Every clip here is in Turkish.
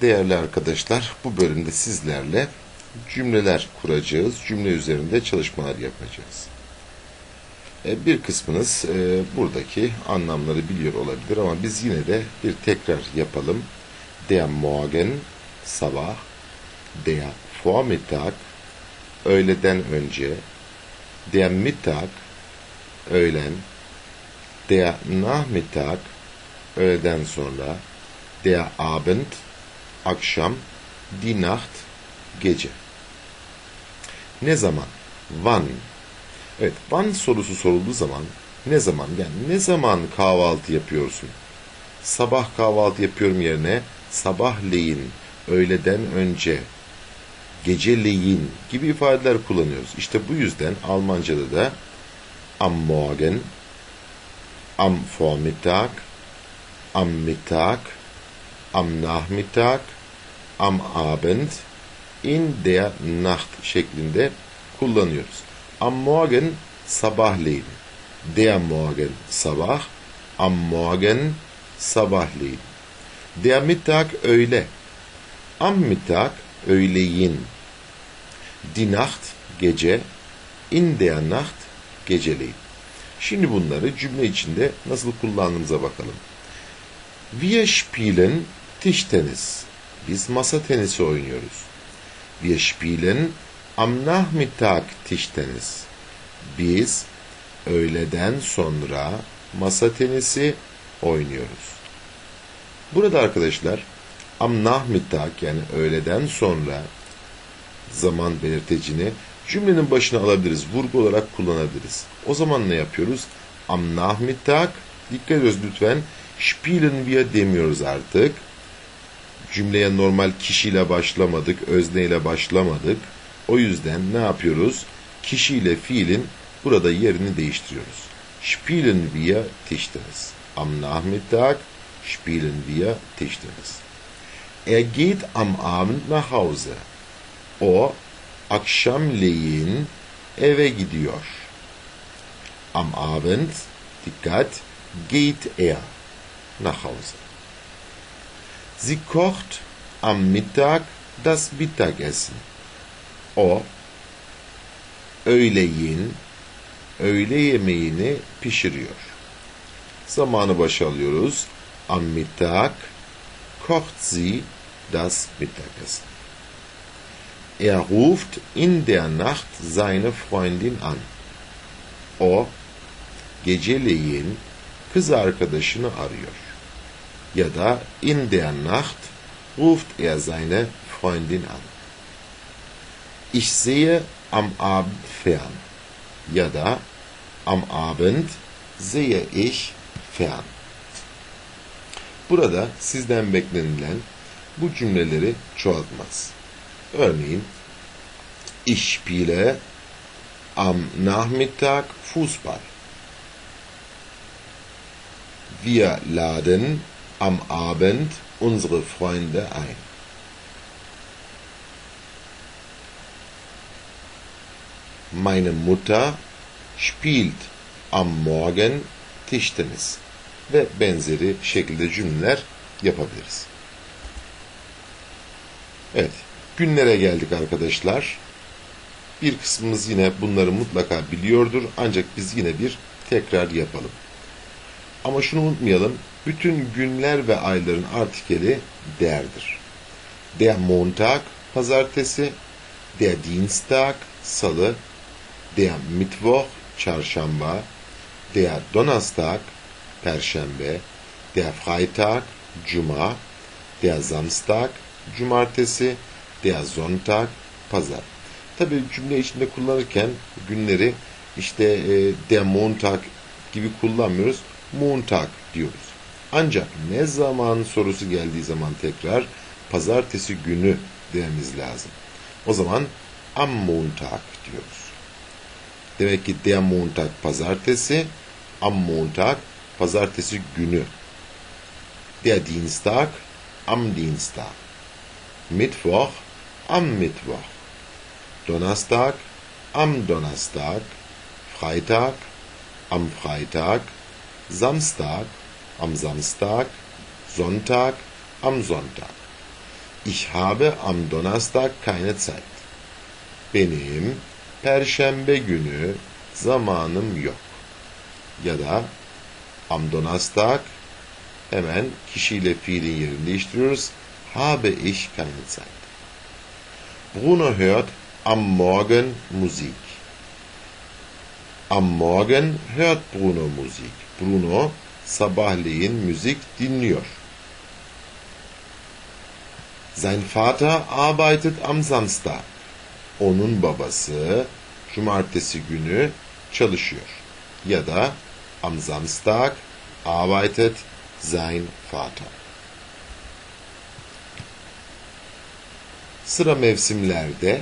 Değerli arkadaşlar, bu bölümde sizlerle cümleler kuracağız. Cümle üzerinde çalışmalar yapacağız. E, Bir kısmınız e, buradaki anlamları biliyor olabilir ama biz yine de bir tekrar yapalım. Der Morgen, sabah, der Vormittag, öğleden önce, der Mittag, öğlen, der Nachmittag, öğleden sonra, der Abend, akşam, die Nacht, gece. Ne zaman? Wann? Evet, wann sorusu sorulduğu zaman ne zaman? Yani ne zaman kahvaltı yapıyorsun? Sabah kahvaltı yapıyorum yerine sabahleyin, öğleden önce, geceleyin gibi ifadeler kullanıyoruz. İşte bu yüzden Almanca'da da am Morgen, am Vormittag, am Mittag, am Nachmittag, am Abend, in der Nacht şeklinde kullanıyoruz. Am Morgen sabahleyin. Der Morgen sabah. Am Morgen sabahleyin. Der Mittag öğle. Am Mittag öğleyin. Die Nacht gece. In der Nacht geceleyin. Şimdi bunları cümle içinde nasıl kullandığımıza bakalım. Wir spielen Tischtennis. Biz masa tenisi oynuyoruz. Wir spielen am Nachmittag Tischtennis. Biz öğleden sonra masa tenisi oynuyoruz. Burada arkadaşlar am Nachmittag yani öğleden sonra zaman belirtecini cümlenin başına alabiliriz. Vurgu olarak kullanabiliriz. O zaman ne yapıyoruz? Am Nachmittag dikkat ediyoruz lütfen. Spielen wir demiyoruz artık. Cümleye normal kişiyle başlamadık, özneyle başlamadık. O yüzden ne yapıyoruz? Kişiyle fiilin burada yerini değiştiriyoruz. Spielen wir Tischtennis. Am Nachmittag spielen wir Tischtennis. Er geht am Abend nach Hause. O akşamleyin eve gidiyor. Am Abend, dikkat, geht er nach Hause. Sie kocht am Mittag das Mittagessen. O öğleyin öğle yemeğini pişiriyor. Zamanı başa alıyoruz. Am Mittag kocht sie das Mittagessen. Er ruft in der Nacht seine Freundin an. O geceleyin kız arkadaşını arıyor. Ya da in der Nacht ruft er seine Freundin an. Ich sehe am Abend fern. Ya da am Abend sehe ich fern. Burada sizden beklenilen bu cümleleri çoğaltmaz. Örneğin Ich spiele am Nachmittag Fußball. Wir laden am Abend unsere Freunde ein. Meine Mutter spielt am Morgen Tischtennis ve benzeri şekilde cümleler yapabiliriz. Evet, günlere geldik arkadaşlar. Bir kısmımız yine bunları mutlaka biliyordur ancak biz yine bir tekrar yapalım. Ama şunu unutmayalım, bütün günler ve ayların artikeli derdir. Der Montag, pazartesi, der Dienstag, salı, der Mittwoch, çarşamba, der Donnerstag, perşembe, der Freitag, cuma, der Samstag, cumartesi, der Sonntag, pazar. Tabi cümle içinde kullanırken günleri işte e, der Montag gibi kullanmıyoruz. Montag diyoruz. Ancak ne zaman sorusu geldiği zaman tekrar pazartesi günü dememiz lazım. O zaman am Montag diyoruz. Demek ki der Montag pazartesi, am Montag pazartesi günü. Der Dienstag am Dienstag. Mittwoch am Mittwoch. Donnerstag am Donnerstag. Freitag am Freitag. Samstag am Samstag. Sonntag am Sonntag. Ich habe am Donnerstag keine Zeit. Benim perşembe günü zamanım yok. Ya da am Donnerstag hemen kişiyle fiilin yerini değiştiriyoruz. Habe ich keine Zeit. Bruno hört am Morgen Musik. Am Morgen hört Bruno Musik. Bruno sabahleyin müzik dinliyor. Sein Vater arbeitet am Samstag. Onun babası cumartesi günü çalışıyor. Ya da am Samstag arbeitet sein Vater. Sıra mevsimlerde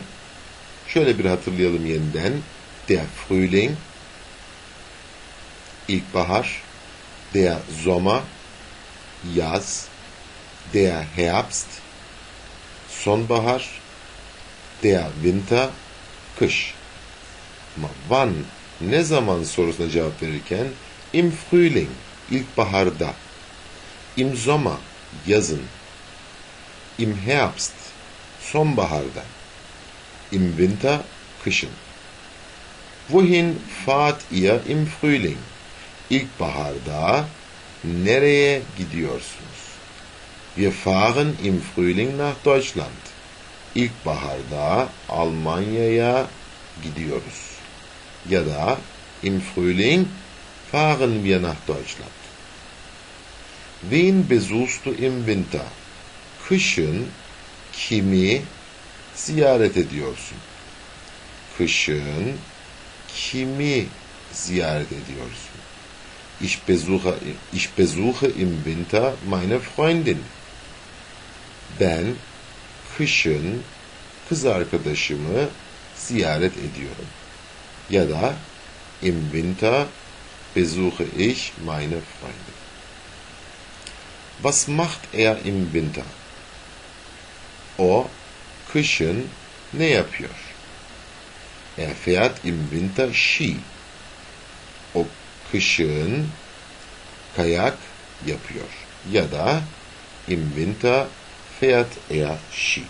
şöyle bir hatırlayalım yeniden. Der Frühling, ilkbahar, der Sommer, yaz, der Herbst, sonbahar, der Winter, kış. Ama wann, ne zaman sorusuna cevap verirken im Frühling, ilkbaharda, im Sommer, yazın, im Herbst, sonbaharda, im Winter, kışın. Wohin fahrt ihr im Frühling? İlkbaharda nereye gidiyorsunuz? Wir fahren im Frühling nach Deutschland. İlkbaharda Almanya'ya gidiyoruz. Ya da im Frühling fahren wir nach Deutschland. Wen besuchst du im Winter? Kışın kimi ziyaret ediyorsun? Kışın kimi ziyaret ediyorsun? Ich besuche, ich besuche im Winter meine Freundin. Ben kışın kız arkadaşımı ziyaret ediyorum. Ya da im Winter besuche ich meine Freundin. Was macht er im Winter? O kışın ne yapıyor? Er fährt im Winter Ski. Kışın kayak yapıyor. Ya da im Winter fährt er Ski.